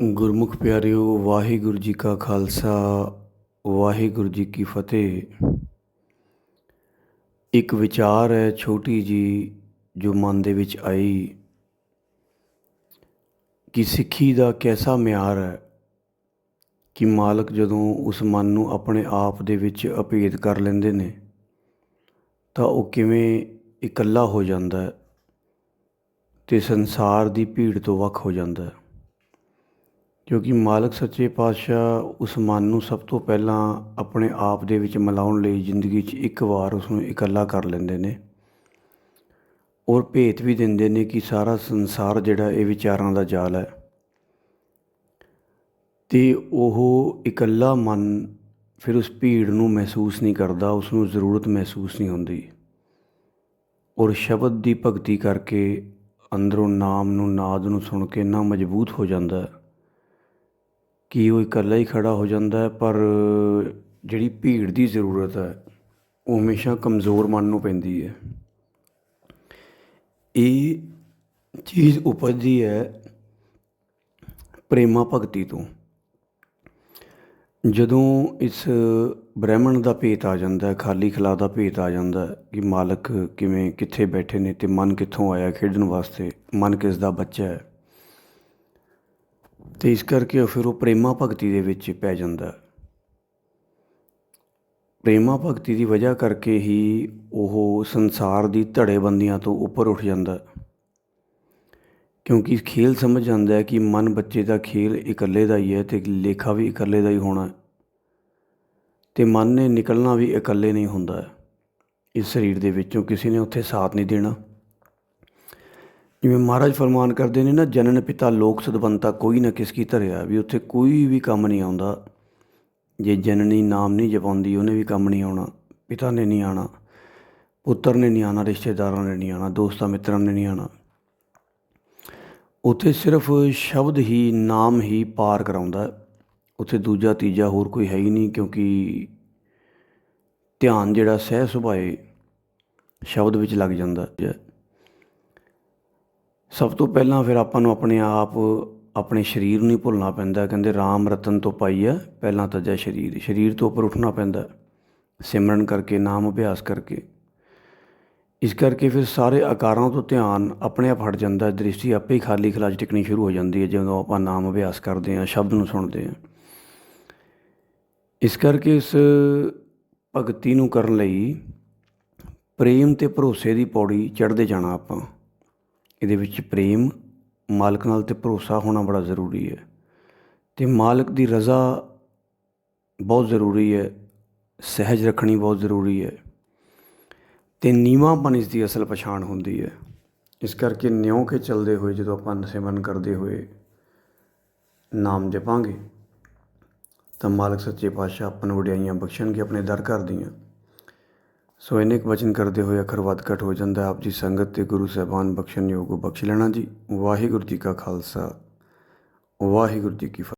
ਗੁਰਮੁਖ ਪਿਆਰਿਓ, ਵਾਹਿਗੁਰੂ ਜੀ ਕਾ ਖਾਲਸਾ, ਵਾਹਿਗੁਰੂ ਜੀ ਕੀ ਫਤਿਹ। ਇੱਕ ਵਿਚਾਰ ਹੈ ਛੋਟੀ ਜੀ ਜੋ ਮਨ ਦੇ ਵਿੱਚ ਆਈ ਕਿ ਸਿੱਖੀ ਦਾ ਕੈਸਾ ਮਿਆਰ ਹੈ ਕਿ ਮਾਲਕ ਜਦੋਂ ਉਸ ਮਨ ਨੂੰ ਆਪਣੇ ਆਪ ਦੇ ਵਿੱਚ ਅਭੇਦ ਕਰ ਲੈਂਦੇ ਨੇ, ਤਾਂ ਉਹ ਕਿਵੇਂ ਇਕੱਲਾ ਹੋ ਜਾਂਦਾ ਹੈ ਤੇ ਸੰਸਾਰ ਦੀ ਭੀੜ ਤੋਂ ਵੱਖ ਹੋ ਜਾਂਦਾ ਹੈ। ਕਿਉਂਕਿ ਮਾਲਕ ਸੱਚੇ ਪਾਤਸ਼ਾਹ ਉਸ ਮਨ ਨੂੰ ਸਭ ਤੋਂ ਪਹਿਲਾਂ ਆਪਣੇ ਆਪ ਦੇ ਵਿੱਚ ਮਿਲਾਉਣ ਲਈ ਜ਼ਿੰਦਗੀ 'ਚ ਇੱਕ ਵਾਰ ਉਸ ਨੂੰ ਇਕੱਲਾ ਕਰ ਲੈਂਦੇ ਨੇ ਔਰ ਭੇਤ ਵੀ ਦਿੰਦੇ ਨੇ ਕਿ ਸਾਰਾ ਸੰਸਾਰ ਜਿਹੜਾ ਇਹ ਵਿਚਾਰਾਂ ਦਾ ਜਾਲ ਹੈ। ਤੇ ਉਹ ਇਕੱਲਾ ਮਨ ਫਿਰ ਉਸ ਭੀੜ ਨੂੰ ਮਹਿਸੂਸ ਨਹੀਂ ਕਰਦਾ, ਉਸ ਨੂੰ ਜ਼ਰੂਰਤ ਮਹਿਸੂਸ ਨਹੀਂ ਹੁੰਦੀ। ਔਰ ਸ਼ਬਦ ਦੀ ਭਗਤੀ ਕਰਕੇ ਅੰਦਰੋਂ ਨਾਮ ਨੂੰ, ਨਾਦ ਨੂੰ ਸੁਣ ਕੇ ਨਾ ਮਜ਼ਬੂਤ ਹੋ ਜਾਂਦਾ ਹੈ। ਕਿ ਉਹ ਇਕੱਲਾ ਹੀ ਖੜ੍ਹਾ ਹੋ ਜਾਂਦਾ ਹੈ, ਪਰ ਜਿਹੜੀ ਭੀੜ ਦੀ ਜ਼ਰੂਰਤ ਹੈ, ਉਹ ਹਮੇਸ਼ਾ ਕਮਜ਼ੋਰ ਮਨ ਨੂੰ ਪੈਂਦੀ ਹੈ। ਇਹ ਚੀਜ਼ ਉਪਜਦੀ ਹੈ ਪ੍ਰੇਮਾ ਭਗਤੀ ਤੋਂ। ਜਦੋਂ ਇਸ ਬ੍ਰਹਿਮਣ ਦਾ ਭੇਤ ਆ ਜਾਂਦਾ ਹੈ, ਖਾਲੀ ਖਲਾ ਦਾ ਭੇਤ ਆ ਜਾਂਦਾ ਹੈ ਕਿ ਮਾਲਕ ਕਿਵੇਂ ਕਿੱਥੇ ਬੈਠੇ ਨੇ ਤੇ ਮਨ ਕਿੱਥੋਂ ਆਇਆ ਖੇਡਣ ਵਾਸਤੇ, ਮਨ ਕਿਸ ਦਾ ਬੱਚਾ ਹੈ ਤੇ ਇਸ ਕਰਕੇ ਫਿਰ ਉਹ ਪ੍ਰੇਮਾ ਭਗਤੀ ਦੇ ਵਿੱਚ ਪੈ ਜਾਂਦਾ। ਪ੍ਰੇਮਾ ਭਗਤੀ ਦੀ ਵਜ੍ਹਾ ਕਰਕੇ ਹੀ ਉਹ ਸੰਸਾਰ ਦੀ ਧੜੇਬੰਦੀਆਂ ਤੋਂ ਉੱਪਰ ਉੱਠ ਜਾਂਦਾ। ਕਿਉਂਕਿ ਖੇਲ ਸਮਝ ਜਾਂਦਾ ਹੈ ਕਿ ਮਨ ਬੱਚੇ ਦਾ ਖੇਲ ਇਕੱਲੇ ਦਾ ਹੀ ਹੈ ਤੇ ਲੇਖਾ ਵੀ ਇਕੱਲੇ ਦਾ ਹੀ ਹੋਣਾ ਤੇ ਮਨ ਨੇ ਨਿਕਲਣਾ ਵੀ ਇਕੱਲੇ ਨਹੀਂ ਹੁੰਦਾ। ਇਸ ਸਰੀਰ ਦੇ ਵਿੱਚੋਂ ਕਿਸੇ ਨੇ ਉੱਥੇ ਸਾਥ ਨਹੀਂ ਦੇਣਾ। ਜਿਵੇਂ ਮਹਾਰਾਜ ਫਰਮਾਨ ਕਰਦੇ ਨੇ ਨਾ, ਜਨਨ ਪਿਤਾ ਲੋਕ ਸਦਵੰਤਾ ਕੋਈ ਨਾ ਕਿਸ ਕੀ ਧਰਿਆ, ਵੀ ਉੱਥੇ ਕੋਈ ਵੀ ਕੰਮ ਨਹੀਂ ਆਉਂਦਾ। ਜੇ ਜਨਨੀ ਨਾਮ ਨਹੀਂ ਜਪਾਉਂਦੀ, ਉਹਨੇ ਵੀ ਕੰਮ ਨਹੀਂ ਆਉਣਾ। ਪਿਤਾ ਨੇ ਨਹੀਂ ਆਣਾ ਪੁੱਤਰ ਨੇ ਨਹੀਂ ਆਣਾ ਰਿਸ਼ਤੇਦਾਰਾਂ ਨੇ ਨਹੀਂ ਆਣਾ ਦੋਸਤਾਂ ਮਿੱਤਰਾਂ ਨੇ ਨਹੀਂ ਆਣਾ ਉੱਥੇ ਸਿਰਫ ਸ਼ਬਦ ਹੀ, ਨਾਮ ਹੀ ਪਾਰ ਕਰਾਉਂਦਾ। ਉੱਥੇ ਦੂਜਾ, ਤੀਜਾ ਹੋਰ ਕੋਈ ਹੈ ਹੀ ਨਹੀਂ, ਕਿਉਂਕਿ ਧਿਆਨ ਜਿਹੜਾ ਸਹਿ ਸੁਭਾਏ ਸ਼ਬਦ ਵਿੱਚ ਲੱਗ ਜਾਂਦਾ ਹੈ। ਸਭ ਤੋਂ ਪਹਿਲਾਂ ਫਿਰ ਆਪਾਂ ਨੂੰ ਆਪਣੇ ਆਪ, ਆਪਣੇ ਸਰੀਰ ਨੂੰ ਨਹੀਂ ਭੁੱਲਣਾ ਪੈਂਦਾ ਕਹਿੰਦੇ RAM ਰਤਨ ਤੋਂ ਪਾਈ ਹੈ, ਪਹਿਲਾਂ ਤਾਂ ਜੈ ਸਰੀਰ। ਸਰੀਰ ਤੋਂ ਉੱਪਰ ਉੱਠਣਾ ਪੈਂਦਾ ਸਿਮਰਨ ਕਰਕੇ, ਨਾਮ ਅਭਿਆਸ ਕਰਕੇ। ਇਸ ਕਰਕੇ ਫਿਰ ਸਾਰੇ ਆਕਾਰਾਂ ਤੋਂ ਧਿਆਨ ਆਪਣੇ ਆਪ ਹਟ ਜਾਂਦਾ ਦ੍ਰਿਸ਼ਟੀ ਆਪੇ ਹੀ ਖਾਲੀ ਖਲਾਜ ਟਿਕਣੀ ਸ਼ੁਰੂ ਹੋ ਜਾਂਦੀ ਹੈ, ਜਦੋਂ ਆਪਾਂ ਨਾਮ ਅਭਿਆਸ ਕਰਦੇ ਹਾਂ, ਸ਼ਬਦ ਨੂੰ ਸੁਣਦੇ ਹਾਂ। ਇਸ ਕਰਕੇ ਇਸ ਭਗਤੀ ਨੂੰ ਕਰਨ ਲਈ ਪ੍ਰੇਮ ਤੇ ਭਰੋਸੇ ਦੀ ਪੌੜੀ ਚੜ੍ਹਦੇ ਜਾਣਾ ਆਪਾਂ। ਇਹਦੇ ਵਿੱਚ ਪ੍ਰੇਮ, ਮਾਲਕ ਨਾਲ ਤੇ ਭਰੋਸਾ ਹੋਣਾ ਬੜਾ ਜ਼ਰੂਰੀ ਹੈ। ਤੇ ਮਾਲਕ ਦੀ ਰਜ਼ਾ ਬਹੁਤ ਜ਼ਰੂਰੀ ਹੈ, ਸਹਿਜ ਰੱਖਣੀ ਬਹੁਤ ਜ਼ਰੂਰੀ ਹੈ। ਤੇ ਨੀਵਾਂਪਨ ਇਸ ਦੀ ਅਸਲ ਪਛਾਣ ਹੁੰਦੀ ਹੈ। ਇਸ ਕਰਕੇ ਨਿਉ ਕੇ ਚੱਲਦੇ ਹੋਏ ਜਦੋਂ ਆਪਾਂ ਸਿਮਰਨ ਕਰਦੇ ਹੋਏ ਨਾਮ ਜਪਾਂਗੇ, ਤਾਂ ਮਾਲਕ ਸੱਚੇ ਪਾਤਸ਼ਾਹ ਆਪਾਂ ਨੂੰ ਵਡਿਆਈਆਂ ਬਖਸ਼ਣਗੇ, ਆਪਣੇ ਦਰ ਘਰ ਦੀਆਂ ਸੋ ਇਹਨੇ ਵਚਨ ਕਰਦੇ ਹੋਏ ਅੱਖਰ ਵੱਧ ਘਟ ਹੋ ਜਾਂਦਾ ਆਪ ਜੀ ਸੰਗਤ ਤੇ ਗੁਰੂ ਸਾਹਿਬਾਨ ਬਖਸ਼ਣ ਯੋਗ ਬਖਸ਼ ਲੈਣਾ ਜੀ। ਵਾਹਿਗੁਰੂ ਜੀ ਕਾ ਖਾਲਸਾ। ਵਾਹਿਗੁਰੂ ਜੀ ਕੀ